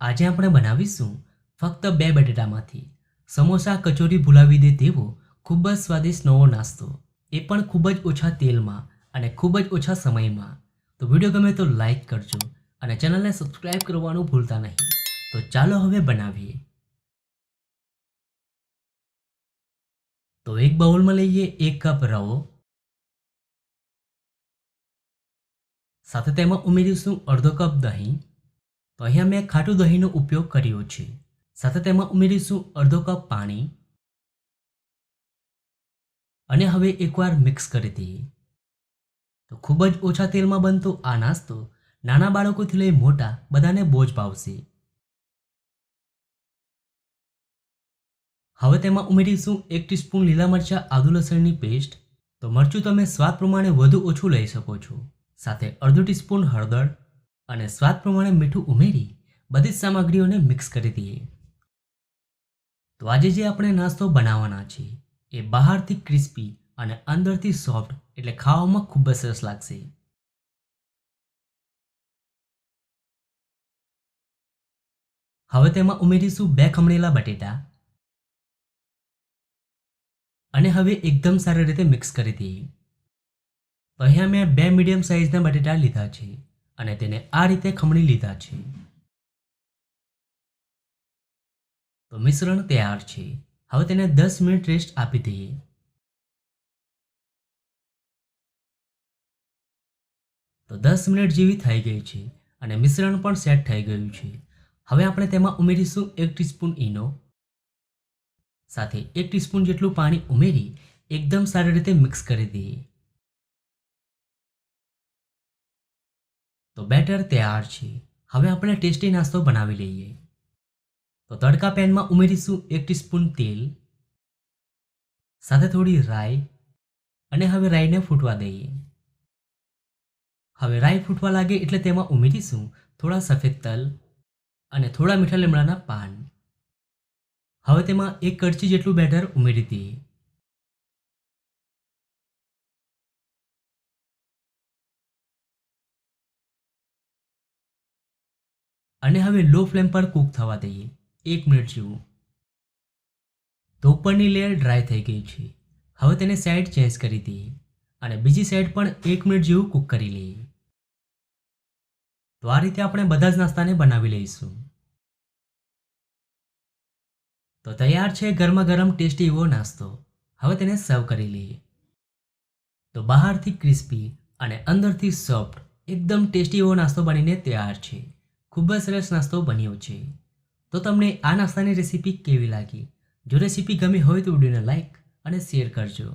આજે આપણે બનાવીશું ફક્ત બે બટેટામાંથી. સમોસા કચોરી ભૂલાવી દે તેવો ખૂબ જ સ્વાદિષ્ટ નવો નાસ્તો. એ પણ ખૂબ જ ઓછા તેલમાં અને ખૂબ જ ઓછા સમયમાં. તો વીડિયો ગમે તો લાઈક કરજો અને ચેનલને સબસ્ક્રાઈબ કરવાનું ભૂલતા નહીં. તો ચાલો હવે બનાવીએ. તો એક બાઉલમાં લઈએ એક કપ રવો. સાથે તેમાં ઉમેરીશું અડધો કપ દહીં. તો અહીંયા મેં ખાટું દહીંનો ઉપયોગ કર્યો છે. સાથે તેમાં ઉમેરીશું અડધો કપ પાણી. અને હવે એકવાર મિક્સ કરી દઈએ. તો ખૂબ જ ઓછા તેલમાં બનતો આ નાસ્તો નાના બાળકોથી લઈ મોટા બધાને બહુ જ ભાવશે. હવે તેમાં ઉમેરીશું એક ટીસ્પૂન લીલા મરચાં, આદુ લસણની પેસ્ટ. તો મરચું તમે સ્વાદ પ્રમાણે વધુ ઓછું લઈ શકો છો. સાથે અડધો ટીસ્પૂન હળદર. અને સ્વાદ પ્રમાણે મીઠું ઉમેરી બધી જ સામગ્રીઓને મિક્સ કરી દઈએ. તો આજે જે આપણે નાસ્તો બનાવવાના છે, એ બહારથી ક્રિસ્પી અને અંદરથી સોફ્ટ એટલે ખાવામાં ખૂબ જ સરસ લાગશે. હવે તેમાં ઉમેરીશું બે ખમણેલા બટેટા. અને હવે એકદમ સારી રીતે મિક્સ કરી દઈએ. અહીંયા મેં બે મીડિયમ સાઇઝના બટેટા લીધા છે. અને તેને આ રીતે ખમણી લીધા છે. તો મિશ્રણ તૈયાર છે. હવે તેને દસ મિનિટ રેસ્ટ આપી દઈએ. તો દસ મિનિટ જેવી થઈ ગઈ છે અને મિશ્રણ પણ સેટ થઈ ગયું છે. હવે આપણે તેમાં ઉમેરીશું એક ટીસ્પૂન ઈનો. સાથે એક ટીસ્પૂન જેટલું પાણી ઉમેરી એકદમ સારી રીતે મિક્સ કરી દઈએ. તો બેટર તૈયાર છે. હવે આપણે ટેસ્ટી નાસ્તો બનાવી લઈએ. તો તડકા પેનમાં ઉમેરીશું એક ટીસ્પૂન તેલ, સાથે થોડી રાઈ અને હવે રાઈને ફૂટવા દઈએ. હવે રાઈ ફૂટવા લાગે એટલે તેમાં ઉમેરીશું થોડા સફેદ તલ અને થોડા મીઠા લીમડાના પાન. હવે તેમાં એક કડચી જેટલું બેટર ઉમેરી દઈએ. અને હવે લો ફ્લેમ પર કૂક થવા દઈએ. એક મિનિટ જેવું. તો ઉપરની લેયર ડ્રાય થઈ ગઈ છે. હવે તેને સાઈડ ચેન્જ કરી દઈએ. અને બીજી સાઈડ પણ એક મિનિટ જેવું કૂક કરી લઈએ. તો આ રીતે આપણે બધા જ નાસ્તાને બનાવી લઈશું. તો તૈયાર છે ગરમા ગરમ ટેસ્ટી એવો નાસ્તો. હવે તેને સર્વ કરી લઈએ. તો બહારથી ક્રિસ્પી અને અંદરથી સોફ્ટ એકદમ ટેસ્ટી એવો નાસ્તો બનીને તૈયાર છે. ખૂબ જ સરસ નાસ્તો બન્યો છે. તો તમને આ નાસ્તાની રેસીપી કેવી લાગી? જો રેસીપી ગમી હોય તો વિડીયોને લાઈક અને શેર કરજો.